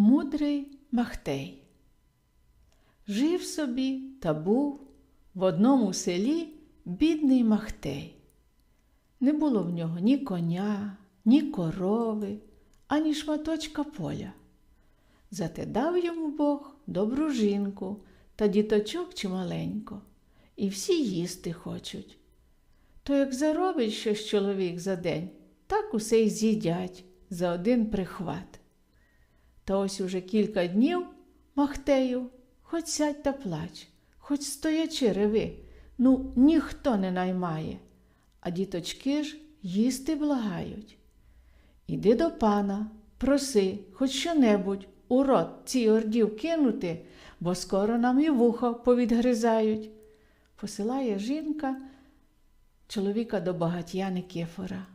Мудрий Махтей. Жив собі та був в одному селі бідний Махтей. Не було в нього ні коня, ні корови, ані шматочка поля. Зате дав йому Бог добру жінку та діточок чималенько, і всі їсти хочуть. То як заробить щось чоловік за день, так усе й з'їдять за один прихват. Та ось уже кілька днів Махтею, хоч сядь та плач, хоч стоячи реви, ну ніхто не наймає, а діточки ж їсти благають. Іди до пана, проси хоч що-небудь у рот цій ордів кинути, бо скоро нам і вухо повідгризають. Посилає жінка чоловіка до багатія Никифора.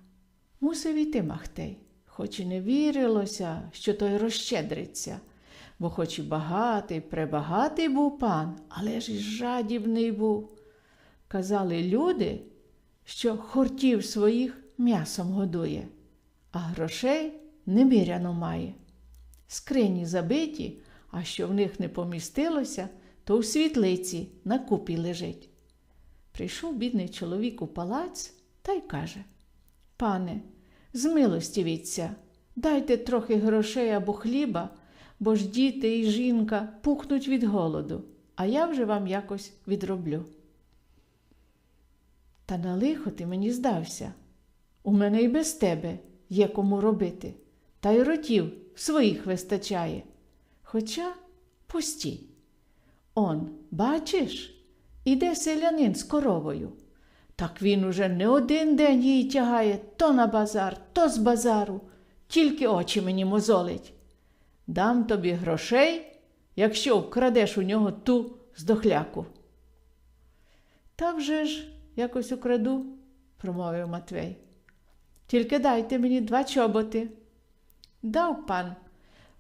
Мусив іти Махтей, хоч і не вірилося, що той розщедриться, бо хоч і багатий, пребагатий був пан, але ж і жадібний був. Казали люди, що хортів своїх м'ясом годує, а грошей неміряно має. Скрині забиті, а що в них не помістилося, то у світлиці на купі лежить. Прийшов бідний чоловік у палац та й каже Пане, змилостівіться, дайте трохи грошей або хліба, бо ж діти і жінка пухнуть від голоду, а я вже вам якось відроблю. Та на лихо ти мені здався. У мене й без тебе є кому робити, та й ротів своїх вистачає. Хоча постій. Он, бачиш, іде селянин з коровою. Так він уже не один день її тягає то на базар, то з базару, тільки очі мені мозолить. Дам тобі грошей, якщо вкрадеш у нього ту здохляку. Та вже ж якось украду, промовив Матвей. Тільки дайте мені два чоботи. Дав пан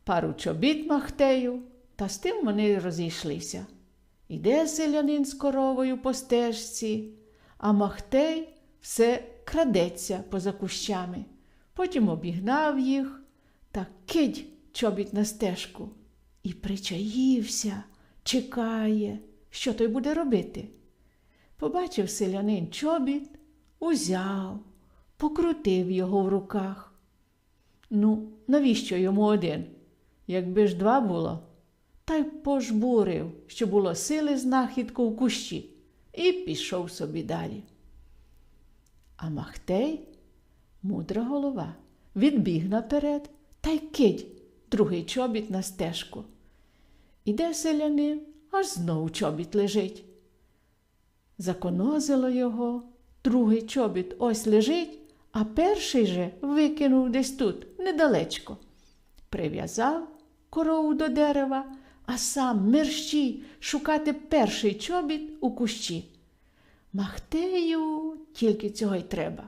пару чобіт Махтею, та з тим вони розійшлися. Іде селянин з коровою по стежці, а Махтей все крадеться поза кущами. Потім обігнав їх та кидь чобіт на стежку. І причаївся, чекає, що той буде робити. Побачив селянин чобіт, узяв, покрутив його в руках. Ну, навіщо йому один? Якби ж два було, та й пожбурив, що було сили знахідку в кущі, і пішов собі далі. А Махтей, мудра голова, відбіг наперед та й кидь другий чобіт на стежку. Іде селянин, аж знову чобіт лежить. Законозило його, другий чобіт ось лежить, а перший же викинув десь тут, недалечко. Прив'язав корову до дерева, а сам мерщій шукати перший чобіт у кущі. Махтею тільки цього й треба.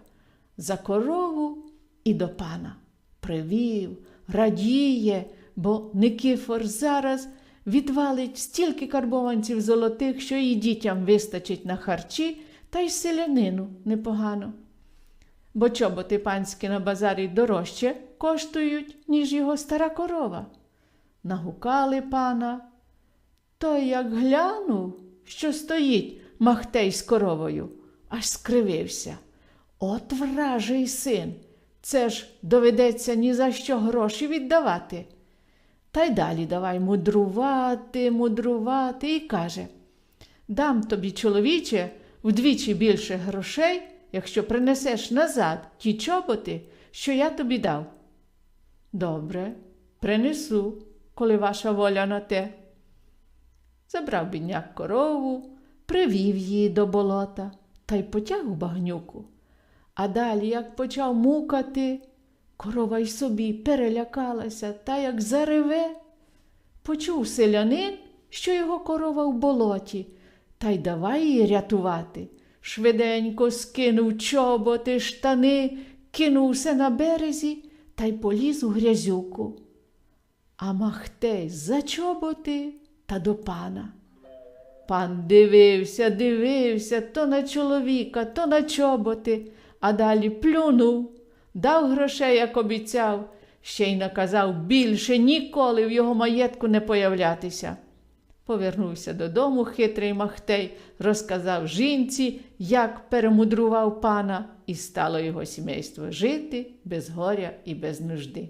За корову і до пана. Привів, радіє, бо Никифор зараз відвалить стільки карбованців золотих, що і дітям вистачить на харчі, та й селянину непогано. Бо чоботи панські на базарі дорожче коштують, ніж його стара корова. Нагукали пана. Той як глянув, що стоїть Махтей з коровою, аж скривився. От вражий син, це ж доведеться ні за що гроші віддавати. Та й далі давай мудрувати, мудрувати, і каже Дам тобі, чоловіче, вдвічі більше грошей, якщо принесеш назад ті чоботи, що я тобі дав. Добре, принесу, коли ваша воля на те. Забрав бідняк корову, привів її до болота та й потяг у багнюку. А далі, як почав мукати, корова й собі перелякалася та як зареве. Почув селянин, що його корова в болоті, та й давай її рятувати. Швиденько скинув чоботи, штани, кинувся на березі та й поліз у грязюку. А Махтей за чоботи та до пана. Пан дивився, дивився то на чоловіка, то на чоботи, а далі плюнув, дав грошей, як обіцяв, ще й наказав більше ніколи в його маєтку не появлятися. Повернувся додому хитрий Махтей, розказав жінці, як перемудрував пана, і стало його сімейство жити без горя і без нужди.